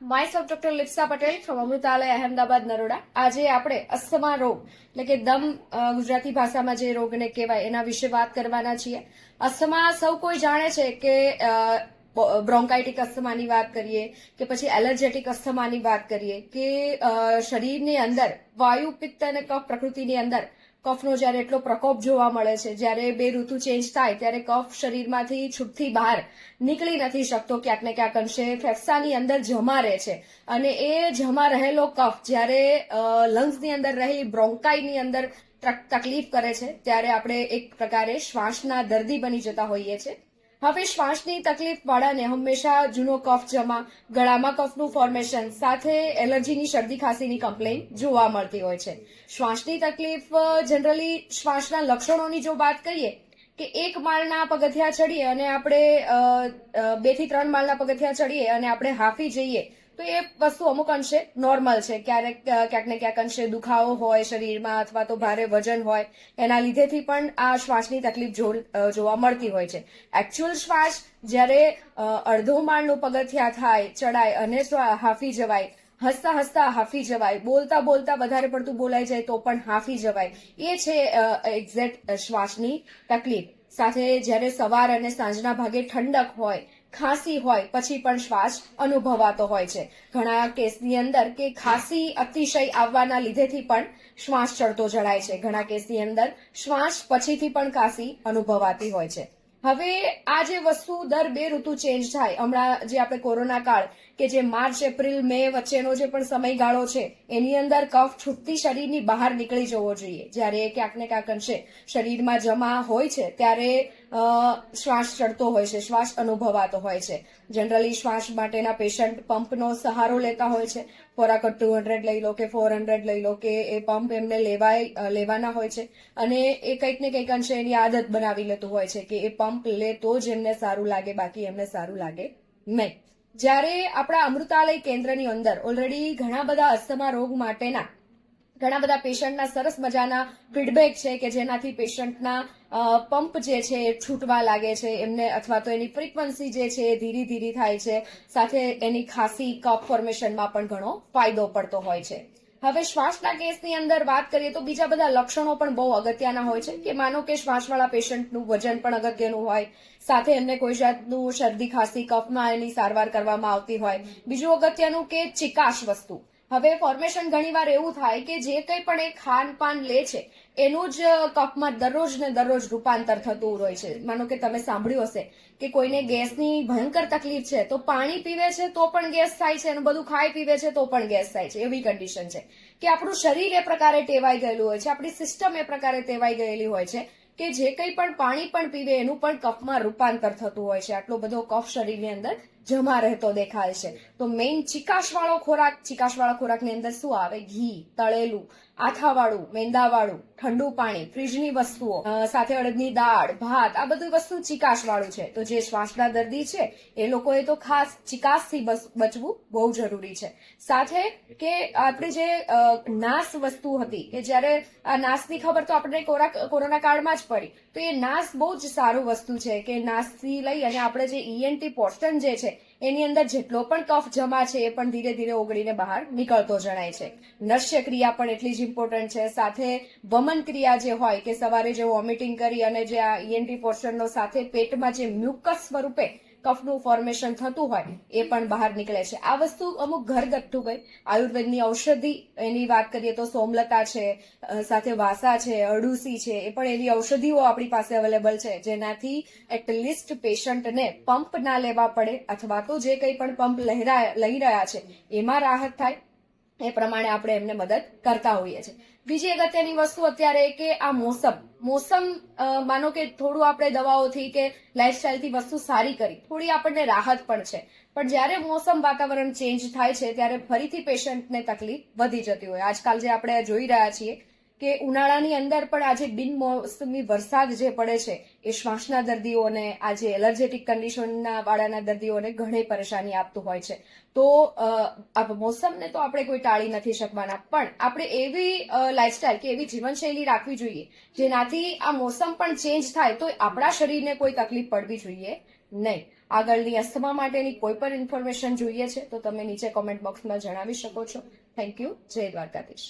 Myself doctor Lipsa Patel from Amrutalay, Ahmedabad, Naroda. આજે આપણે asthma રોગ, એટલે કે દમ ગુજરાતી ભાષામાં જે રોગને કહેવાય એના વિશે વાત કરવાના છીએ. અસ્થમા સૌ કોઈ જાણે છે કે બ્રોન્કાઇટિક અસ્થમાની વાત કરીએ, કે પછી એલર્જેટિક અસ્થમાની વાત કરીએ, કે શરીરની અંદર, વાયુ પિત્ત અને કફ પ્રકૃતિની અંદર કફનો જ્યારે એટલો પ્રકોપ જોવા મળે છે, જ્યારે બે ઋતુ ચેન્જ થાય, ત્યારે કફ શરીરમાંથી છૂટથી બહાર નીકળી નથી શકતો, ક્યાંક ને ક્યાંક અંશે ફેફસાની અંદર જમા રહે છે. અને એ જમા રહેલો કફ જ્યારે લંગ્સની અંદર રહેલી બ્રોન્કાઈની અંદર તકલીફ કરે છે, ત્યારે આપણે એક પ્રકારે શ્વાસના દર્દી બની જતા હોઈએ છીએ. હવે શ્વાસની તકલીફ વાળાને હંમેશા જૂનો કફ જમા, ગળામાં કફનું ફોર્મેશન સાથે એલર્જીની શરદી ખાંસીની કમ્પ્લેન જોવા મળતી હોય છે. શ્વાસની તકલીફ જનરલી શ્વાસના લક્ષણોની જો વાત કરીએ કે એક માળના પગથિયા ચડીએ અને આપણે બેથી ત્રણ માળના પગથિયા ચડીએ અને આપણે હાફી જઈએ તો એ વસ્તુ અમુક અંશે નોર્મલ છે. ક્યારેક ક્યાંક ને ક્યાંક અંશે દુખાવો હોય શરીરમાં અથવા તો ભારે વજન હોય, એના લીધેથી પણ આ શ્વાસની તકલીફ જોવા મળતી હોય છે. એકચ્યુઅલ શ્વાસ જ્યારે અડધો માળનું પગથિયા થાય, ચડાય અને હાફી જવાય, હસતા હસતા હાફી જવાય, બોલતા બોલતા વધારે પડતું બોલાઈ જાય તો પણ હાફી જવાય, એ છે એક્ઝેક્ટ શ્વાસની તકલીફ. સાથે જ્યારે સવાર અને સાંજના ભાગે ઠંડક હોય ખાંસી હોય, પછી પણ શ્વાસ અનુભવાતો હોય છે. ઘણા કેસની અંદર કે ખાંસી અતિશય આવવાના લીધેથી પણ શ્વાસ ચડતો જણાય છે. ઘણા કેસની અંદર શ્વાસ પછીથી પણ ખાંસી અનુભવાતી હોય છે. હવે આ જે વસ્તુ દર બે ઋતુ ચેન્જ થાય. હમણાં જે આપણે કોરોના કાળ કે જે માર્ચ, એપ્રિલ, મે વચ્ચેનો જે પણ સમયગાળો છે, એની અંદર કફ છૂટતી શરીરની બહાર નીકળી જવો જોઈએ. જ્યારે ક્યાંક ને ક્યાંક અંશે શરીરમાં જમા હોય છે, ત્યારે શ્વાસ ચડતો હોય છે, શ્વાસ અનુભવાતો હોય છે. જનરલી શ્વાસ માટેના પેશન્ટ પંપનો સહારો લેતા હોય છે. ફોરાકટ ટુ હંડ્રેડ લઈ લો કે ફોર હંડ્રેડ લઈ લો કે એ પંપ એમને લેવાય લેવાના હોય છે. અને એ કંઈક ને કંઈક અંશે એની આદત બનાવી લેતું હોય છે કે એ પંપ લે તો જ એમને સારું લાગે, બાકી એમને સારું લાગે નહીં. જ્યારે આપણા અમૃતાલય કેન્દ્રની અંદર ઓલરેડી ઘણા બધા અસ્થમા રોગ માટેના ઘણા બધા પેશન્ટના સરસ મજાના ફીડબેક છે કે જેનાથી પેશન્ટના પંપ જે છે એ છૂટવા લાગે છે. એમને અથવા તો એની ફ્રીક્વન્સી જે છે એ ધીરે ધીરે થાય છે. સાથે એની ખાસી કફ ફોર્મેશનમાં પણ ઘણો ફાયદો પડતો હોય છે. હવે શ્વાસના કેસની અંદર વાત કરીએ તો બીજા બધા લક્ષણો પણ બહુ અગત્યના હોય છે કે માનો કે શ્વાસવાળા પેશન્ટનું વજન પણ અગત્યનું હોય. સાથે એમને કોઈ જાતનું શરદી, ખાંસી કફમાં એની સારવાર કરવામાં આવતી હોય. બીજું અગત્યનું કે ચિકાશ વસ્તુ. હવે ફોર્મેશન ઘણીવાર એવું થાય કે જે કંઈ પણ એ ખાનપાન લે છે, એનું જ કપમાં દરરોજ ને દરરોજ રૂપાંતર થતું હોય છે. માનો કે તમે સાંભળ્યું હશે કે કોઈને ગેસની ભયંકર તકલીફ છે, તો પાણી પીવે છે તો પણ ગેસ થાય છે, અને બધું ખાઈ પીવે છે તો પણ ગેસ થાય છે. એવી કન્ડિશન છે કે આપણું શરીર એ પ્રકારે ટેવાઈ ગયેલું હોય છે, આપણી સિસ્ટમ એ પ્રકારે ટેવાઈ ગયેલી હોય છે કે જે કંઈ પણ પાણી પણ પીવે એનું પણ કફમાં રૂપાંતર થતું હોય છે. આટલો બધો કફ શરીરની અંદર જમા રહેતો દેખાય છે. તો મેઇન ચિકાશવાળો ખોરાક, ચિકાશવાળા ખોરાકની અંદર શું આવે? ઘી, તળેલું, આથાવાળું, મેંદાવાળું, ઠંડુ પાણી ફ્રીજની વસ્તુઓ સાથે અડદની દાળ, ભાત, આ બધું વસ્તુ ચિકાશવાળું છે. તો જે શ્વાસના દર્દી છે, એ લોકોએ તો ખાસ ચીકાશથી બચવું બહુ જરૂરી છે. સાથે કે આપણે જે નાસ વસ્તુ હતી, કે જ્યારે આ નાસની ખબર તો આપણે કોરા- કોરોના કાળમાં જ પડી. તો એ નાસ બહુ જ સારું વસ્તુ છે, કે નાસથી લઈ અને આપણે જે ઈએનટી પોસ્ટન જે છે એની અંદર જેટલો પણ કફ જમા છે એ પણ ધીરે ધીરે ઓગળીને બહાર નીકળતો જણાય છે. નશ્ય ક્રિયા પણ એટલી જ ઇમ્પોર્ટન્ટ છે. સાથે વમન ક્રિયા જે હોય કે સવારે જે વોમિટિંગ કરી અને જે આ ઈએનટી પોર્શનનો સાથે પેટમાં જે મ્યુકસ સ્વરૂપે કફનું ફોર્મેશન થતું હોય, એ પણ બહાર નીકળે છે. આ વસ્તુ અમુક ઘરગથ્થુ ભાઈ આયુર્વેદની ઔષધિ એની વાત કરીએ તો સોમલતા છે સાથે વાસા છે અડુસી છે, એ પણ એવી ઔષધિઓ આપણી પાસે અવેલેબલ છે, જેનાથી એટલીસ્ટ પેશન્ટને પંપ ના લેવા પડે, અથવા તો જે કંઈ પણ પંપ લહેરા, લઈ રહ્યા છે, એમાં રાહત થાય એ પ્રમાણે આપણે એમને મદદ કરતા હોઈએ છીએ. બીજી અગત્યની વસ્તુ અત્યારે કે આ મોસમ. મોસમ માનો કે થોડું આપણે દવાઓથી કે લાઇફસ્ટાઇલથી વસ્તુ સારી કરી, થોડી આપણને રાહત પણ છે. પણ જ્યારે મોસમ વાતાવરણ ચેન્જ થાય છે, ત્યારે ફરીથી પેશન્ટને તકલીફ વધી જતી હોય. આજકાલ જે આપણે જોઈ રહ્યા છીએ કે ઉનાળાની અંદર પણ આજે બિનમોસમી વરસાદ જે પડે છે, એ શ્વાસના દર્દીઓને આજે એલર્જેટિક કન્ડિશનના વાળાના દર્દીઓને ઘણી પરેશાની આપતું હોય છે. તો મોસમને તો આપણે કોઈ ટાળી નથી શકવાના, પણ આપણે એવી લાઇફસ્ટાઇલ કે એવી જીવનશૈલી રાખવી જોઈએ, જેનાથી આ મોસમ પણ ચેન્જ થાય, તો આપણા શરીરને કોઈ તકલીફ પડવી જોઈએ નહીં. આગળની અસ્થમા માટેની કોઈ પણ ઇન્ફોર્મેશન જોઈએ છે, તો તમે નીચે કોમેન્ટ બોક્સમાં જણાવી શકો છો. થેન્ક યુ જય દ્વારકાધીશ.